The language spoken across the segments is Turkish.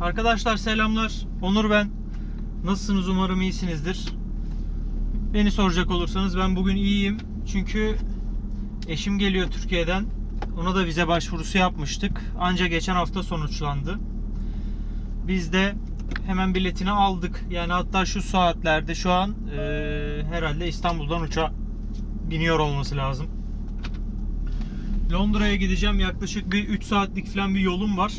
Arkadaşlar selamlar. Onur ben. Nasılsınız? Umarım iyisinizdir. Beni soracak olursanız ben bugün iyiyim. Çünkü eşim geliyor Türkiye'den. Ona da vize başvurusu yapmıştık. Anca geçen hafta sonuçlandı. Biz de hemen biletini aldık. Yani hatta şu saatlerde şu an eee, herhalde İstanbul'dan uçağa biniyor olması lazım. Londra'ya gideceğim. Yaklaşık bir 3 saatlik falan bir yolum var.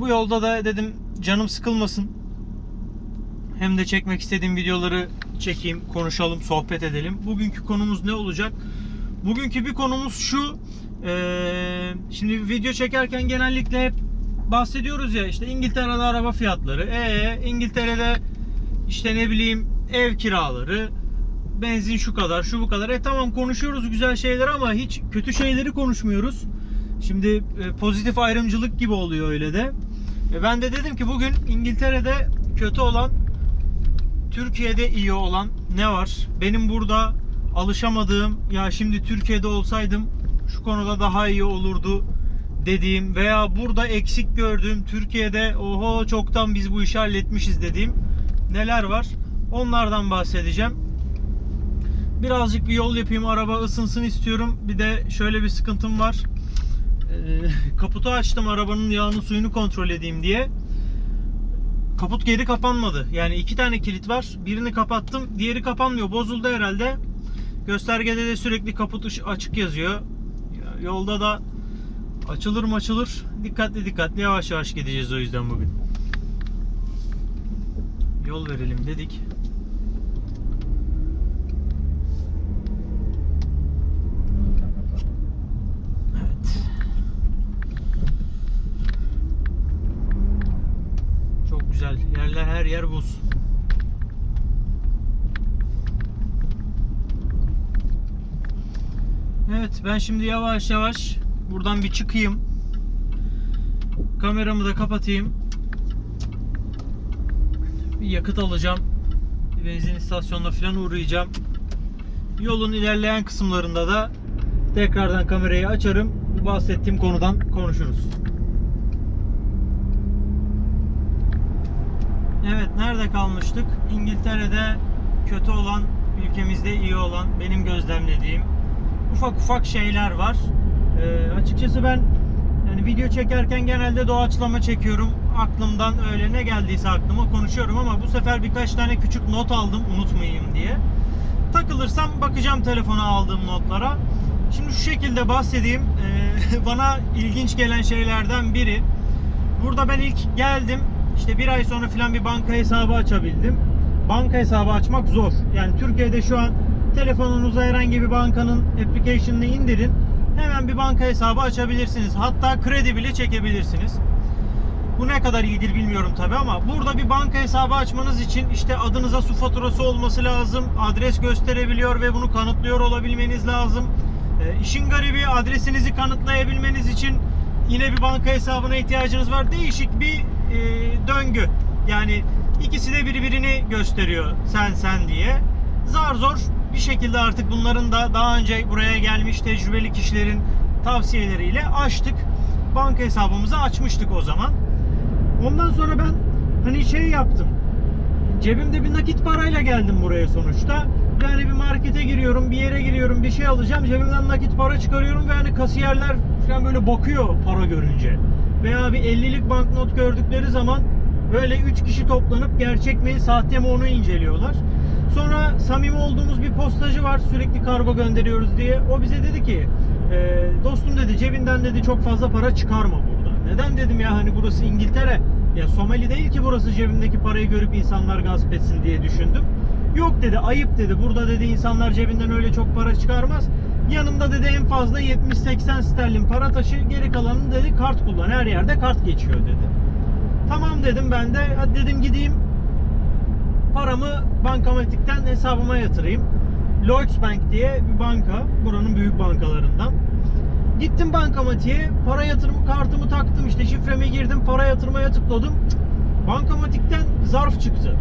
Bu yolda da dedim canım sıkılmasın. Hem de çekmek istediğim videoları çekeyim, konuşalım, sohbet edelim. Bugünkü konumuz ne olacak? Bugünkü bir konumuz şu. eee, şimdi video çekerken genellikle hep bahsediyoruz ya işte İngiltere'de araba fiyatları. E İngiltere'de işte ne bileyim ev kiraları, benzin şu kadar, şu bu kadar. E tamam konuşuyoruz güzel şeyler ama hiç kötü şeyleri konuşmuyoruz. Şimdi pozitif ayrımcılık gibi oluyor öyle de. E, ben de dedim ki bugün İngiltere'de kötü olan, Türkiye'de iyi olan ne var? Benim burada alışamadığım, ya şimdi Türkiye'de olsaydım şu konuda daha iyi olurdu dediğim veya burada eksik gördüğüm, Türkiye'de oho çoktan biz bu işi halletmişiz dediğim neler var? Onlardan bahsedeceğim. Birazcık bir yol yapayım, araba ısınsın istiyorum. Bir de şöyle bir sıkıntım var. Ee, kaputu açtım arabanın yağını suyunu kontrol edeyim diye. Kaput geri kapanmadı. Yani iki tane kilit var. Birini kapattım. Diğeri kapanmıyor. Bozuldu herhalde. Göstergede de sürekli kaput açık yazıyor. Ya- Yolda da açılır mı açılır. Dikkatli dikkatli yavaş yavaş gideceğiz o yüzden bugün. Yol verelim dedik. Evet. Çok güzel. Buz. Evet ben şimdi yavaş yavaş buradan bir çıkayım. Kameramı da kapatayım. Bir yakıt alacağım. Bir benzin istasyonuna falan uğrayacağım. Yolun ilerleyen kısımlarında da tekrardan kamerayı açarım. Bu bahsettiğim konudan konuşuruz. Evet, nerede kalmıştık? İngiltere'de kötü olan, ülkemizde iyi olan, benim gözlemlediğim ufak ufak şeyler var. Ee, açıkçası ben yani video çekerken genelde doğaçlama çekiyorum. Aklımdan öyle ne geldiyse aklıma konuşuyorum ama bu sefer birkaç tane küçük not aldım unutmayayım diye. Takılırsam bakacağım telefona aldığım notlara. Şimdi şu şekilde bahsedeyim. Ee, bana ilginç gelen şeylerden biri. Burada ben ilk geldim. İşte bir ay sonra falan bir banka hesabı açabildim. Banka hesabı açmak zor. Yani Türkiye'de şu an telefonunuza herhangi bir bankanın application'ını indirin. Hemen bir banka hesabı açabilirsiniz. Hatta kredi bile çekebilirsiniz. Bu ne kadar iyidir bilmiyorum tabi ama burada bir banka hesabı açmanız için işte adınıza su faturası olması lazım. Adres gösterebiliyor ve bunu kanıtlıyor olabilmeniz lazım. E, işin garibi adresinizi kanıtlayabilmeniz için yine bir banka hesabına ihtiyacınız var. Değişik bir döngü. Yani ikisi de birbirini gösteriyor sen sen diye. Zar zor bir şekilde artık bunların da daha önce buraya gelmiş tecrübeli kişilerin tavsiyeleriyle açtık. Banka hesabımızı açmıştık o zaman. Ondan sonra ben hani şey yaptım. Cebimde bir nakit parayla geldim buraya sonuçta. Yani bir markete giriyorum, bir yere giriyorum, bir şey alacağım. Cebimden nakit para çıkarıyorum ve hani kasiyerler falan böyle bakıyor para görünce. Veya bir 50'lik banknot gördükleri zaman böyle 3 kişi toplanıp gerçek mi, sahte mi onu inceliyorlar. Sonra samimi olduğumuz bir postacı var sürekli kargo gönderiyoruz diye. O bize dedi ki "E, dostum dedi cebinden dedi çok fazla para çıkarma burada. Neden dedim ya hani burası İngiltere. Ya Somali değil ki burası cebimdeki parayı görüp insanlar gasp etsin diye düşündüm. Yok dedi ayıp dedi. Burada dedi insanlar cebinden öyle çok para çıkarmaz. Yanımda dedi en fazla 70-80 sterlin para taşı geri kalanını dedi kart kullan. Her yerde kart geçiyor dedi. Tamam dedim ben de. Hadi dedim gideyim paramı bankamatikten hesabıma yatırayım. Lloyds Bank diye bir banka. Buranın büyük bankalarından. Gittim bankamatiğe. Para yatırım kartımı taktım. işte şifremi girdim. Para yatırmaya tıkladım. Bankamatikten zarf çıktı.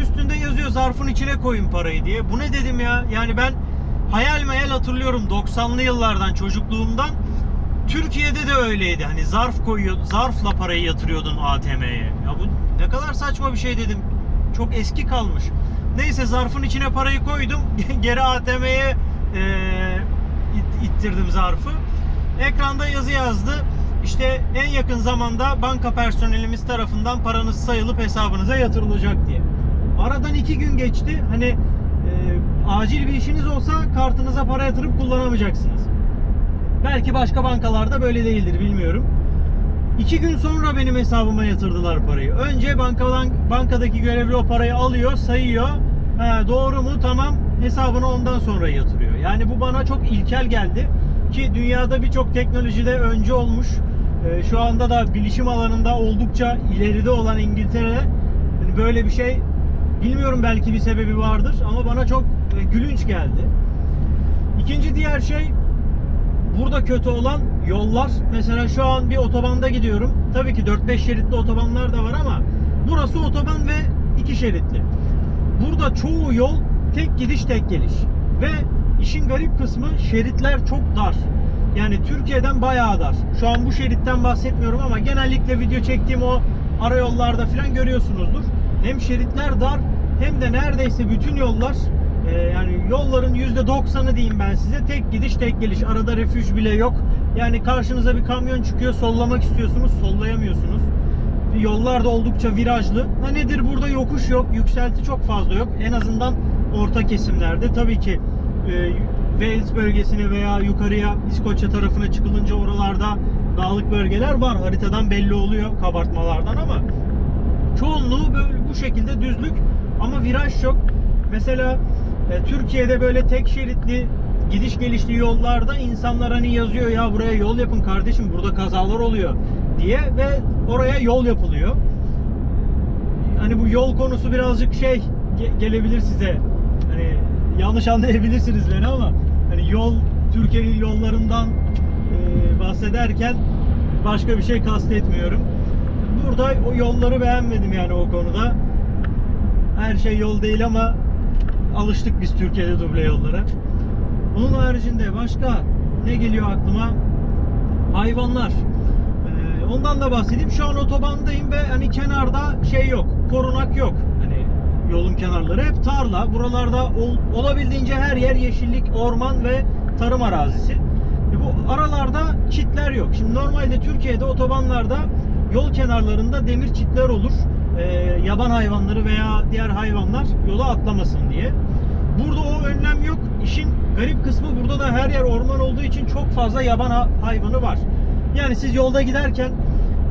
Üstünde yazıyor zarfın içine koyun parayı diye. Bu ne dedim ya? Yani ben hayal meyal hatırlıyorum 90'lı yıllardan çocukluğumdan Türkiye'de de öyleydi. Hani zarf koyuyor, zarfla parayı yatırıyordun ATM'ye. Ya bu ne kadar saçma bir şey dedim. Çok eski kalmış. Neyse zarfın içine parayı koydum. Geri ATM'ye e, it- ittirdim zarfı. Ekranda yazı yazdı. İşte en yakın zamanda banka personelimiz tarafından paranız sayılıp hesabınıza yatırılacak diye. Aradan iki gün geçti. Hani acil bir işiniz olsa kartınıza para yatırıp kullanamayacaksınız. Belki başka bankalarda böyle değildir bilmiyorum. İki gün sonra benim hesabıma yatırdılar parayı. Önce bankadan bankadaki görevli o parayı alıyor, sayıyor. Ha, doğru mu? Tamam. Hesabına ondan sonra yatırıyor. Yani bu bana çok ilkel geldi. Ki dünyada birçok teknolojide önce olmuş. Ee, şu anda da bilişim alanında oldukça ileride olan İngiltere böyle bir şey bilmiyorum belki bir sebebi vardır ama bana çok e, gülünç geldi. İkinci diğer şey burada kötü olan yollar. Mesela şu an bir otobanda gidiyorum. Tabii ki 4-5 şeritli otobanlar da var ama burası otoban ve iki şeritli. Burada çoğu yol tek gidiş tek geliş. Ve işin garip kısmı şeritler çok dar. Yani Türkiye'den bayağı dar. Şu an bu şeritten bahsetmiyorum ama genellikle video çektiğim o ara yollarda falan görüyorsunuzdur. Hem şeritler dar hem de neredeyse bütün yollar e, yani yolların %90'ı diyeyim ben size tek gidiş tek geliş. Arada refüj bile yok. Yani karşınıza bir kamyon çıkıyor sollamak istiyorsunuz sollayamıyorsunuz. Yollar da oldukça virajlı. Ha nedir burada yokuş yok, yükselti çok fazla yok. En azından orta kesimlerde. Tabii ki e, Wales bölgesine veya yukarıya İskoçya tarafına çıkılınca oralarda dağlık bölgeler var. Haritadan belli oluyor kabartmalardan ama çoğunluğu böyle bu şekilde düzlük ama viraj çok. Mesela e, Türkiye'de böyle tek şeritli gidiş gelişli yollarda insanlar hani yazıyor ya buraya yol yapın kardeşim burada kazalar oluyor diye ve oraya yol yapılıyor. Hani bu yol konusu birazcık şey ge- gelebilir size. Hani yanlış anlayabilirsiniz beni ama hani yol Türkiye'nin yollarından e, bahsederken başka bir şey kastetmiyorum. Burada o yolları beğenmedim yani o konuda. Her şey yol değil ama alıştık biz Türkiye'de duble yollara. Onun haricinde başka ne geliyor aklıma? Hayvanlar. Ee, ondan da bahsedeyim. Şu an otobandayım ve hani kenarda şey yok. Korunak yok. Hani yolun kenarları hep tarla. Buralarda ol- olabildiğince her yer yeşillik, orman ve tarım arazisi. E bu aralarda çitler yok. Şimdi normalde Türkiye'de otobanlarda yol kenarlarında demir çitler olur. Ee, yaban hayvanları veya diğer hayvanlar yola atlamasın diye. Burada o önlem yok. İşin garip kısmı burada da her yer orman olduğu için çok fazla yaban ha- hayvanı var. Yani siz yolda giderken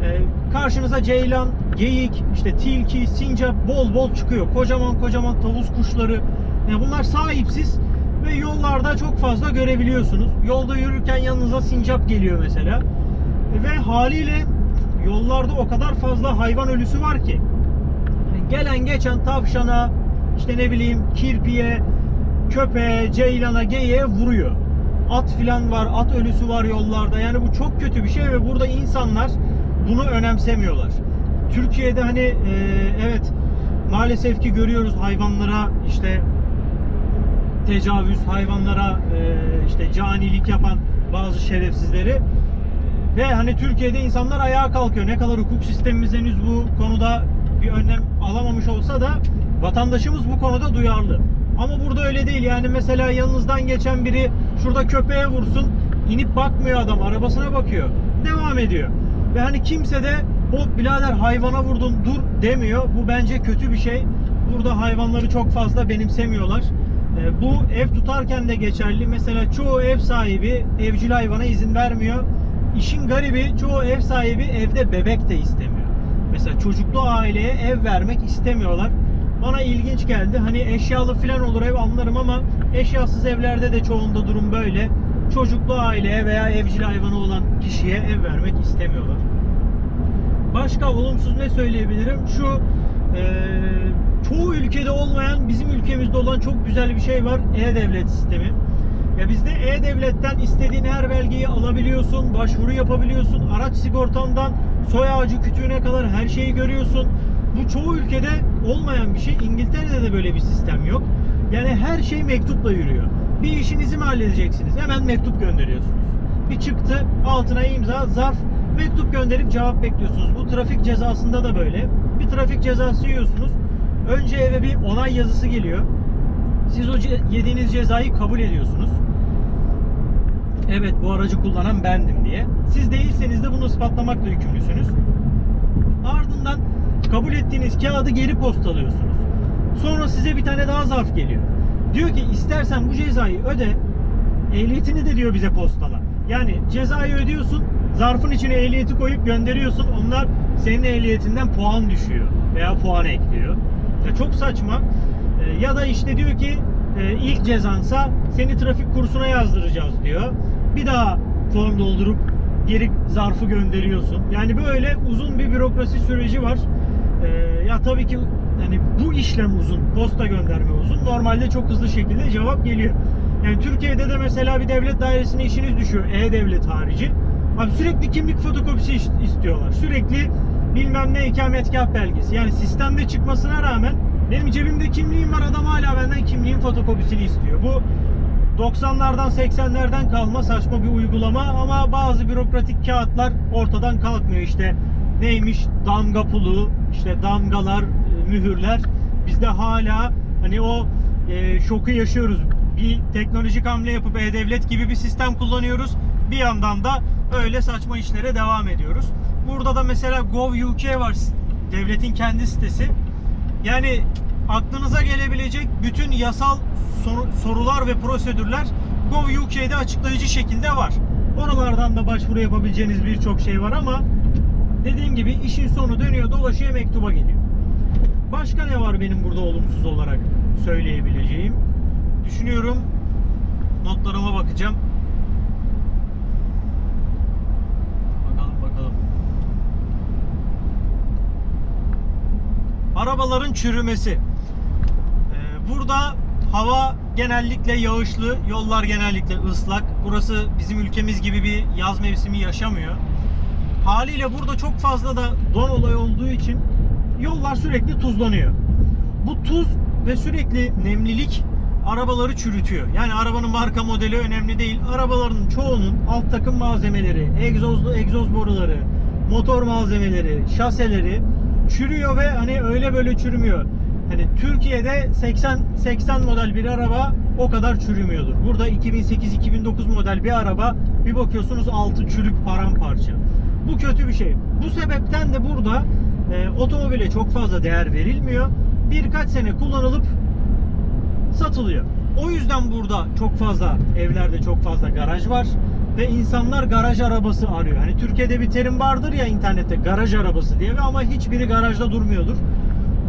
e, karşınıza ceylan, geyik, işte tilki, sincap bol bol çıkıyor. Kocaman kocaman tavus kuşları. Yani bunlar sahipsiz ve yollarda çok fazla görebiliyorsunuz. Yolda yürürken yanınıza sincap geliyor mesela. Ve haliyle yollarda o kadar fazla hayvan ölüsü var ki gelen geçen tavşana işte ne bileyim kirpiye köpeğe ceylana geyiğe vuruyor. At filan var at ölüsü var yollarda. Yani bu çok kötü bir şey ve burada insanlar bunu önemsemiyorlar. Türkiye'de hani e, evet maalesef ki görüyoruz hayvanlara işte tecavüz hayvanlara e, işte canilik yapan bazı şerefsizleri. Ve hani Türkiye'de insanlar ayağa kalkıyor. Ne kadar hukuk sistemimiz henüz bu konuda bir önlem alamamış olsa da vatandaşımız bu konuda duyarlı. Ama burada öyle değil. Yani mesela yanınızdan geçen biri şurada köpeğe vursun, inip bakmıyor adam, arabasına bakıyor. Devam ediyor. Ve hani kimse de hop birader hayvana vurdun dur demiyor. Bu bence kötü bir şey. Burada hayvanları çok fazla benimsemiyorlar. E, Bu ev tutarken de geçerli. Mesela çoğu ev sahibi evcil hayvana izin vermiyor. İşin garibi çoğu ev sahibi evde bebek de istemiyor. Mesela çocuklu aileye ev vermek istemiyorlar. Bana ilginç geldi. Hani eşyalı falan olur ev anlarım ama eşyasız evlerde de çoğunda durum böyle. Çocuklu aileye veya evcil hayvanı olan kişiye ev vermek istemiyorlar. Başka olumsuz ne söyleyebilirim? Şu eee, çoğu ülkede olmayan bizim ülkemizde olan çok güzel bir şey var. E-Devlet sistemi. Ya bizde E-Devlet'ten istediğin her belgeyi alabiliyorsun, başvuru yapabiliyorsun. Araç sigortandan soy ağacı kütüğüne kadar her şeyi görüyorsun. Bu çoğu ülkede olmayan bir şey. İngiltere'de de böyle bir sistem yok. Yani her şey mektupla yürüyor. Bir işinizi mi halledeceksiniz? Hemen mektup gönderiyorsunuz. bir çıktı, altına imza, zarf, mektup gönderip cevap bekliyorsunuz. Bu trafik cezasında da böyle. Bir trafik cezası yiyorsunuz. Önce eve bir onay yazısı geliyor. Siz o yediğiniz cezayı kabul ediyorsunuz. Evet bu aracı kullanan bendim diye. Siz değilseniz de bunu ispatlamakla yükümlüsünüz. Ardından kabul ettiğiniz kağıdı geri postalıyorsunuz. Sonra size bir tane daha zarf geliyor. Diyor ki istersen bu cezayı öde, ehliyetini de diyor bize postala. Yani cezayı ödüyorsun, zarfın içine ehliyeti koyup gönderiyorsun. Onlar senin ehliyetinden puan düşüyor veya puan ekliyor. Ya çok saçma. Ee, Ya da işte diyor ki e, ilk cezansa seni trafik kursuna yazdıracağız diyor. Bir daha form doldurup geri zarfı gönderiyorsun. Yani böyle uzun bir bürokrasi süreci var. Ee, ya tabii ki yani bu işlem uzun, posta gönderme uzun. Normalde çok hızlı şekilde cevap geliyor. Yani Türkiye'de de mesela bir devlet dairesine işiniz düşüyor. E-Devlet harici. Abi sürekli kimlik fotokopisi is- istiyorlar. Sürekli bilmem ne ikametgah belgesi. Yani sistemde çıkmasına rağmen benim cebimde kimliğim var adam hala benden kimliğin fotokopisini istiyor. Bu 90'lardan 80'lerden kalma saçma bir uygulama ama bazı bürokratik kağıtlar ortadan kalkmıyor. İşte neymiş? Damga pulu işte damgalar e, mühürler. Bizde hala hani o e, şoku yaşıyoruz. Bir teknolojik hamle yapıp e-devlet gibi bir sistem kullanıyoruz. Bir yandan da öyle saçma işlere devam ediyoruz. Burada da mesela Gov.uk var devletin kendi sitesi. Yani aklınıza gelebilecek bütün yasal soru- sorular ve prosedürler Gov.uk'de açıklayıcı şekilde var. Oralardan da başvuru yapabileceğiniz birçok şey var ama dediğim gibi işin sonu dönüyor dolaşıyor mektuba geliyor. Başka ne var benim burada olumsuz olarak söyleyebileceğim? Düşünüyorum. Notlarıma bakacağım. Bakalım bakalım. Arabaların çürümesi. Burada hava genellikle yağışlı, yollar genellikle ıslak. Burası bizim ülkemiz gibi bir yaz mevsimi yaşamıyor. Haliyle burada çok fazla da don olay olduğu için yollar sürekli tuzlanıyor. Bu tuz ve sürekli nemlilik arabaları çürütüyor. Yani arabanın marka modeli önemli değil. Arabaların çoğunun alt takım malzemeleri, egzozlu egzoz boruları, motor malzemeleri, şaseleri çürüyor ve hani öyle böyle çürümüyor. Hani Türkiye'de 80 80 model bir araba o kadar çürümüyordur. Burada 2008-2009 model bir araba bir bakıyorsunuz altı çürük paramparça. Bu kötü bir şey. Bu sebepten de burada e, otomobile çok fazla değer verilmiyor. Birkaç sene kullanılıp satılıyor. O yüzden burada çok fazla evlerde çok fazla garaj var ve insanlar garaj arabası arıyor. Hani Türkiye'de bir terim vardır ya internette garaj arabası diye ve ama hiçbiri garajda durmuyordur.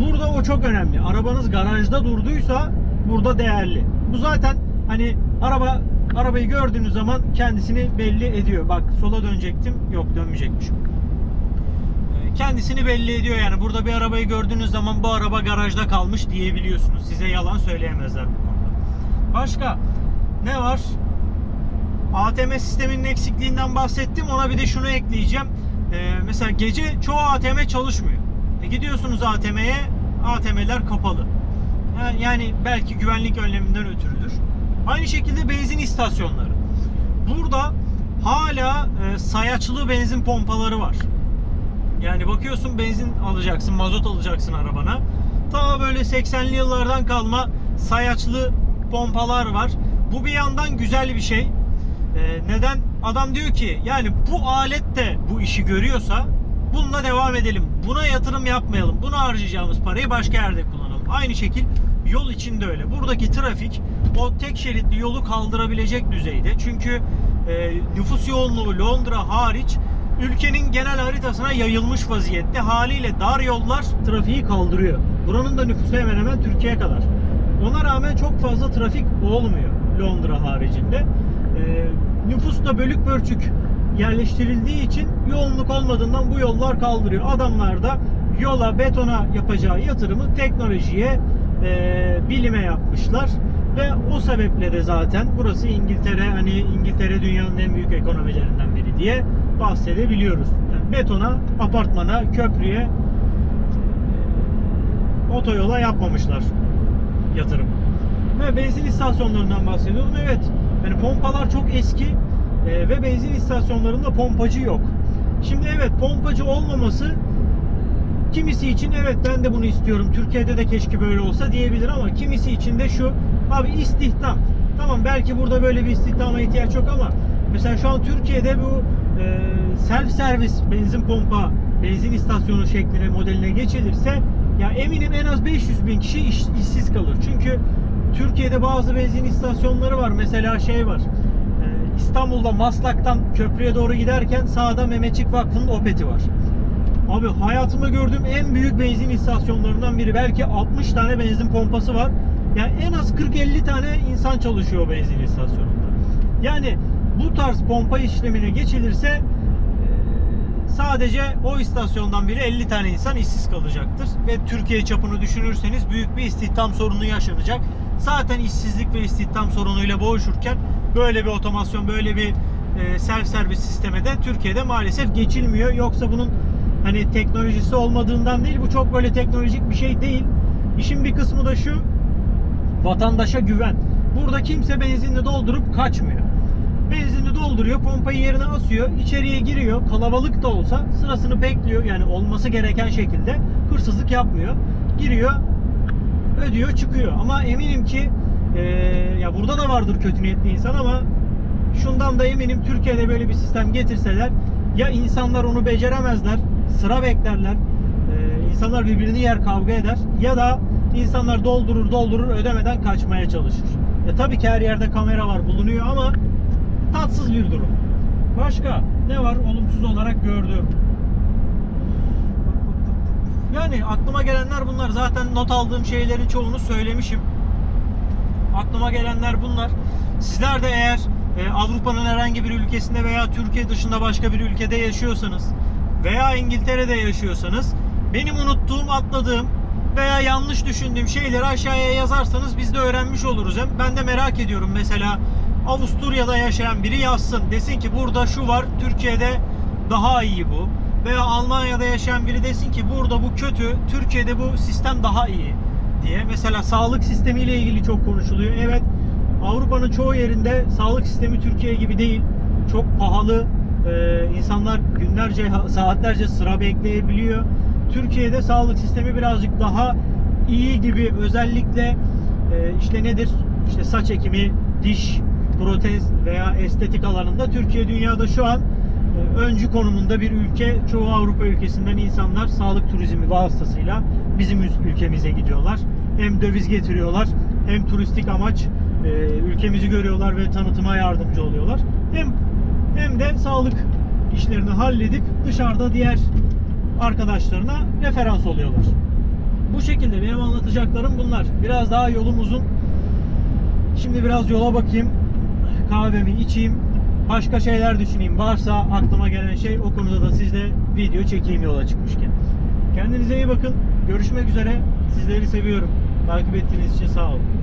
Burada o çok önemli. Arabanız garajda durduysa burada değerli. Bu zaten hani araba arabayı gördüğünüz zaman kendisini belli ediyor. Bak sola dönecektim. Yok dönmeyecekmişim. Ee, Kendisini belli ediyor yani. Burada bir arabayı gördüğünüz zaman bu araba garajda kalmış diyebiliyorsunuz. Size yalan söyleyemezler bu konuda. Başka ne var? ATM sisteminin eksikliğinden bahsettim. Ona bir de şunu ekleyeceğim. Ee, mesela gece çoğu ATM çalışmıyor. E gidiyorsunuz ATM'ye, ATM'ler kapalı. Yani belki güvenlik önleminden ötürüdür. Aynı şekilde benzin istasyonları. Burada hala e, sayaçlı benzin pompaları var. Yani bakıyorsun benzin alacaksın, mazot alacaksın arabana. Ta böyle 80'li yıllardan kalma sayaçlı pompalar var. Bu bir yandan güzel bir şey. Ee, neden? Adam diyor ki yani bu alet de bu işi görüyorsa bununla devam edelim. Buna yatırım yapmayalım. Buna harcayacağımız parayı başka yerde kullanalım. Aynı şekil yol için de öyle. Buradaki trafik o tek şeritli yolu kaldırabilecek düzeyde. Çünkü e, nüfus yoğunluğu Londra hariç ülkenin genel haritasına yayılmış vaziyette. Haliyle dar yollar trafiği kaldırıyor. Buranın da nüfusu hemen hemen Türkiye kadar. Ona rağmen çok fazla trafik olmuyor Londra haricinde. Ee, nüfus da bölük pörçük yerleştirildiği için yoğunluk olmadığından bu yollar kaldırıyor. Adamlar da yola, betona yapacağı yatırımı teknolojiye, e, bilime yapmışlar. Ve o sebeple de zaten burası İngiltere, hani İngiltere dünyanın en büyük ekonomilerinden biri diye bahsedebiliyoruz. Yani betona, apartmana, köprüye, e, otoyola yapmamışlar yatırım. Ve benzin istasyonlarından bahsediyorum. Evet. Yani pompalar çok eski. E, ve benzin istasyonlarında pompacı yok. Şimdi evet pompacı olmaması kimisi için evet ben de bunu istiyorum. Türkiye'de de keşke böyle olsa diyebilir ama kimisi için de şu abi istihdam. Tamam belki burada böyle bir istihdama ihtiyaç yok ama mesela şu an Türkiye'de bu e, self servis benzin pompa benzin istasyonu şekline modeline geçilirse ya eminim en az 500 bin kişi iş- işsiz kalır. Çünkü Türkiye'de bazı benzin istasyonları var. Mesela şey var. İstanbul'da Maslak'tan köprüye doğru giderken sağda Mehmetçik Vakfı'nın Opet'i var. Abi hayatımda gördüğüm en büyük benzin istasyonlarından biri. Belki 60 tane benzin pompası var. Yani en az 40-50 tane insan çalışıyor benzin istasyonunda. Yani bu tarz pompa işlemine geçilirse e, sadece o istasyondan biri 50 tane insan işsiz kalacaktır. Ve Türkiye çapını düşünürseniz büyük bir istihdam sorunu yaşanacak. Zaten işsizlik ve istihdam sorunuyla boğuşurken böyle bir otomasyon, böyle bir e, self servis sisteme de Türkiye'de maalesef geçilmiyor. Yoksa bunun hani teknolojisi olmadığından değil, bu çok böyle teknolojik bir şey değil. İşin bir kısmı da şu, vatandaşa güven. Burada kimse benzinli doldurup kaçmıyor. Benzinli dolduruyor, pompayı yerine asıyor, içeriye giriyor. Kalabalık da olsa sırasını bekliyor. Yani olması gereken şekilde hırsızlık yapmıyor. Giriyor, ödüyor, çıkıyor. Ama eminim ki eee, ya burada da vardır kötü niyetli insan ama şundan da eminim Türkiye'de böyle bir sistem getirseler ya insanlar onu beceremezler, sıra beklerler, eee, insanlar birbirini yer kavga eder ya da insanlar doldurur doldurur ödemeden kaçmaya çalışır. Ya tabii ki her yerde kamera var bulunuyor ama tatsız bir durum. Başka ne var olumsuz olarak gördüğüm? Yani aklıma gelenler bunlar. Zaten not aldığım şeylerin çoğunu söylemişim. Aklıma gelenler bunlar. Sizler de eğer e, Avrupa'nın herhangi bir ülkesinde veya Türkiye dışında başka bir ülkede yaşıyorsanız veya İngiltere'de yaşıyorsanız benim unuttuğum, atladığım veya yanlış düşündüğüm şeyleri aşağıya yazarsanız biz de öğrenmiş oluruz. Hem ben de merak ediyorum mesela Avusturya'da yaşayan biri yazsın. Desin ki burada şu var, Türkiye'de daha iyi bu. Veya Almanya'da yaşayan biri desin ki burada bu kötü, Türkiye'de bu sistem daha iyi diye. Mesela sağlık sistemiyle ilgili çok konuşuluyor. Evet, Avrupa'nın çoğu yerinde sağlık sistemi Türkiye gibi değil. Çok pahalı. Ee, insanlar günlerce, saatlerce sıra bekleyebiliyor. Türkiye'de sağlık sistemi birazcık daha iyi gibi. Özellikle e, işte nedir? İşte saç ekimi, diş, protez veya estetik alanında Türkiye dünyada şu an e, öncü konumunda bir ülke. Çoğu Avrupa ülkesinden insanlar sağlık turizmi vasıtasıyla bizim ülkemize gidiyorlar. Hem döviz getiriyorlar hem turistik amaç e, ülkemizi görüyorlar ve tanıtıma yardımcı oluyorlar. Hem hem de sağlık işlerini halledip dışarıda diğer arkadaşlarına referans oluyorlar. Bu şekilde benim anlatacaklarım bunlar. Biraz daha yolum uzun. Şimdi biraz yola bakayım. Kahvemi içeyim. Başka şeyler düşüneyim. Varsa aklıma gelen şey o konuda da sizle video çekeyim yola çıkmışken. Kendinize iyi bakın. Görüşmek üzere. Sizleri seviyorum. Takip ettiğiniz için sağ olun.